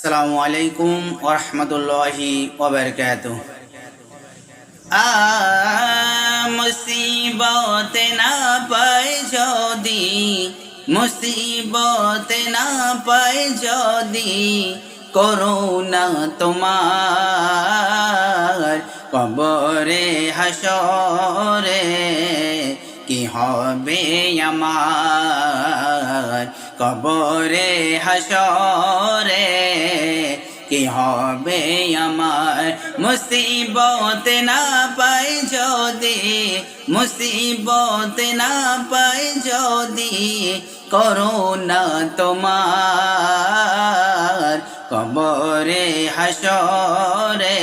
আসসালামু আলাইকুম ওরহমতুল্লাহি ওবরকাত মুসিবত না পাই যদি, মুসিবত না পাই যদি করুণা তোমার কবরে হাসরে কি হবে আমার? কবরে হাসরে কি হবে আমার? মুসিবত না পাই যদি, মুসিবত না পাই যদি করোনা তোমার। কবরে হাসরে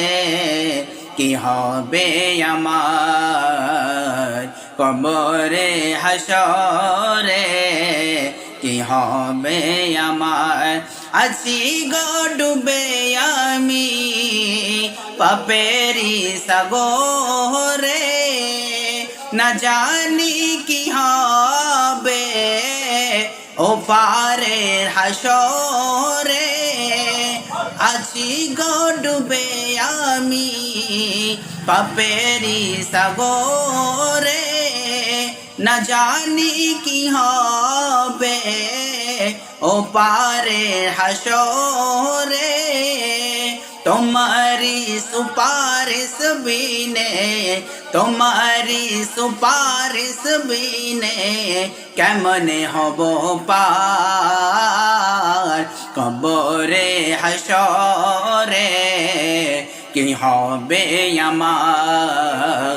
কি হবে আমার? কবরে হাসরে কি হবে আমার আছি গো ডুবে আমি পাপেরি সাগরে না জানি কি হবে ও পারে হাসরে আছি গো ডুবে আমি পাপেরি সাগরে না জানি কি হবে ও পারে হাসরে তোমারি সুপারিশ বিনে তোমারি সুপারিশ বিনে কেমনে হব পার কবরে হাসরে কি হবে আমার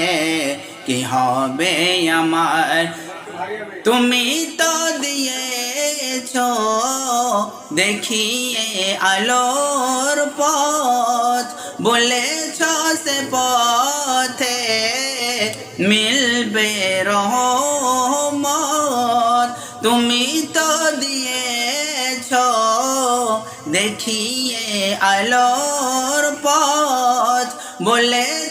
কি হবে আমার? তুমি তো দিয়েছ, দেখিয়ে আলোর পথ। বলেছ সে পথে মিলবে রহমত। তুমি তো দিয়েছ, দেখিয়ে আলোর পথ। বলেছ